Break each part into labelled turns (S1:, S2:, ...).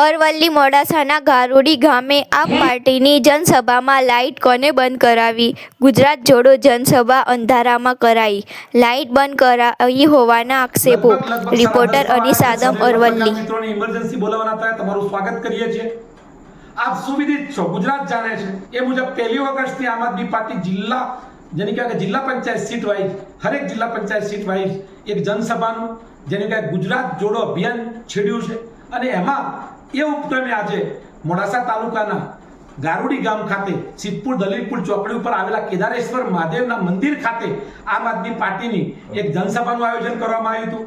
S1: અરવલ્લી મોડાસાના ગારોડી ગામે આપ પાર્ટીની જનસભામાં લાઇટ કોને બંધ કરાવી? ગુજરાત જોડો જનસભા અંધારામાં કરાઈ. લાઇટ બંધ કરાવી હોવાના આક્ષેપો. રિપોર્ટર
S2: દસ
S1: આદમ અરવલ્લી.
S2: ઇમરજન્સી બોલાવવાના હતા તમારું સ્વાગત કરીએ છીએ. આપ સુવિધિત છો ગુજરાત જાણે છે. એ મુજબ પહેલી ઓગસ્ટથી આમ આદમી પાર્ટી જિલ્લા જેની કહેવાય કે જિલ્લા પંચાયત સીટ વાઇઝ હરેક જિલ્લા પંચાયત સીટ વાઇઝ એક જનસભાનું જેની કહેવાય ગુજરાત જોડો અભિયાન છેડ્યું છે. અને એમાં એ ઉપક્રમે આજે મોડાસા તાલુકાના ગારુડી ગામ ખાતે સિદ્ધપુર દલીલપુર ચોકડી ઉપર આવેલા કેદારેશ્વર મહાદેવના મંદિર ખાતે આમ આદમી પાર્ટીની એક જનસભાનું આયોજન કરવામાં આવ્યું હતું.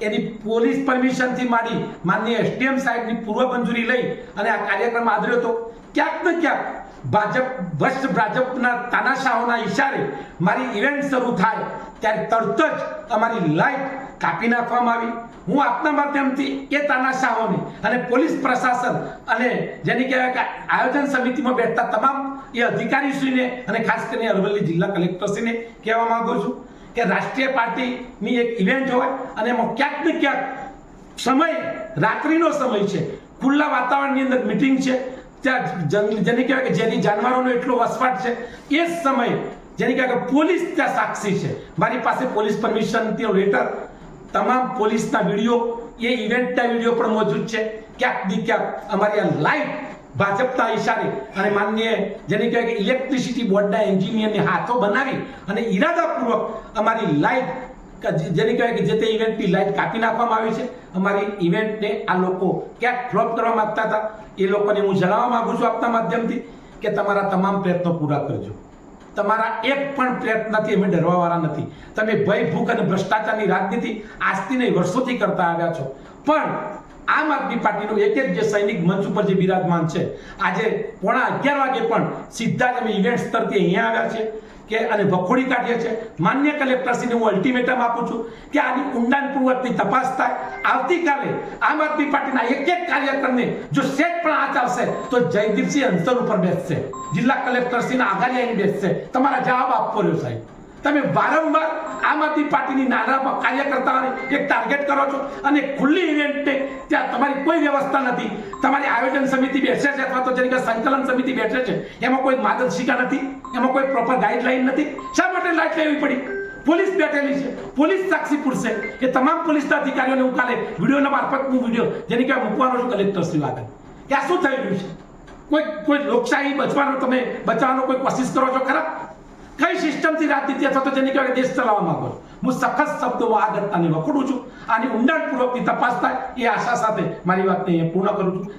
S2: એની પોલીસ પરમિશનથી માંડી માનનીય એસડીએમ સાહેબની પૂર્વ મંજૂરી લઈ અને આ કાર્યક્રમ આદર્યો હતો. ક્યાંક ને ક્યાંક ભાજપ, ભ્રષ્ટ ભાજપના તાનાશાહોના ઈશારે મારી ઇવેન્ટ શરૂ થાય, ત્યારે તરત જ અમારી લાઈટ કાપી નાખવામાં આવી. હું આપના માધ્યમથી એ તાનાશાહોને અને પોલીસ પ્રશાસન અને જેની કહેવાય કે આયોજન સમિતિમાં બેઠતા તમામ એ અધિકારીશ્રીને અને ખાસ કરીને અરવલ્લી જિલ્લા કલેક્ટરશ્રીને કહેવા માગું છું કે રાષ્ટ્રીય પાર્ટીની એક ઇવેન્ટ હોય અને એમાં ક્યાંક ને ક્યાંક સમય, રાત્રિનો સમય છે. ખુલ્લા વાતાવરણની અંદર મિટિંગ છે. ત્યાં જેને કહેવાય કે જેની જાનવરોનો એટલો વસવાટ છે, એ જ સમયે જેની કહેવાય કે પોલીસ ત્યાં સાક્ષી છે. મારી પાસે પોલીસ પરમિશનનો લેટર તમામ પોલીસના વીડિયો, એ ઇવેન્ટના વીડિયો પણ મોજૂદ છે. ક્યાંક દી ક્યાંક અમારી આ લાઈવ ભાજપના ઈશારે અને માન્ય જેને કહેવાય કે ઇલેક્ટ્રિસિટી બોર્ડના એન્જિનિયરની હાથો બનાવી અને ઈરાદાપૂર્વક અમારી લાઈટ જેને કહેવાય કે જે તે ઇવેન્ટની લાઈટ કાપી નાખવામાં આવી છે, અમારી ઇવેન્ટને આ લોકો ક્યાંક ફ્લોપ કરવા માગતા હતા, એ લોકોને હું જણાવવા માગું છું આપના માધ્યમથી કે તમારા તમામ પ્રયત્નો પૂરા કરજો. તમારા એક પણ પ્રયત્નથી અમે ડરવાવાળા નથી. તમે ભય, ભૂખ અને ભ્રષ્ટાચારની રાજનીતિ આજથી નહીં, વર્ષોથી કરતા આવ્યા છો. પણ આમ આદમી પાર્ટીનો એક એક જે સૈનિક મંચ ઉપર જે બિરાજમાન છે, આજે પોણા અગિયાર વાગે પણ સીધા જ અમે ઇવેન્ટ સ્તરથી અહીંયા આવ્યા છે કે અને વખોડી કાઢીએ છે માન્ય કલેક્ટરશ્રીને હું અલ્ટિમેટમ આપું છું કે આની ઊંડાણપૂર્વકની તપાસ થાય. આવતીકાલે આમ આદમી પાર્ટીના એક એક કાર્યક્રમને જો સેટ પણ આ ચાલશે તો જયદીપસિંહ અંતર ઉપર બેસશે. જિલ્લા કલેક્ટરશ્રીના આઘારી આવીને બેસશે. તમારા જવાબ આપવો રહ્યો સાહેબ. તમે વારંવાર આમ આદમી પાર્ટીની નાના કાર્યકર્તાઓને એક ટાર્ગેટ કરો છો અને ખુલ્લી ઇવેન્ટને ત્યાં તમારી કોઈ વ્યવસ્થા નથી. તમારી આયોજન સમિતિ બેસે છે અથવા તો જેની સંકલન સમિતિ બેઠે છે. એમાં કોઈ માર્ગદર્શિકા નથી. એમાં કોઈ પ્રોપર ગાઈડલાઈન નથી. શા માટે લાઈટ લેવી પડી? પોલીસ બેઠેલી છે. પોલીસ સાક્ષી પૂરશે કે તમામ પોલીસના અધિકારીઓને હું કાલે વિડીયોના મારફત હું વીડિયો જેની કે મૂકવાનો છું કલેક્ટર શ્રી આગળ કે આ શું થઈ રહ્યું છે? કોઈ કોઈ લોકશાહી બચવાનો તમે બચાવવાનો કોઈ કોશિશ કરો છો ખરા? કઈ સિસ્ટમથી રાજનીતિ અથવા તો જેની કહેવાય દેશ ચલાવવા માંગો હું સખત શબ્દો આ ઘટનાને વખોડું છું આની ઊંડાણપૂર્વકની તપાસ થાય એ આશા સાથે મારી વાતને પૂર્ણ કરું છું.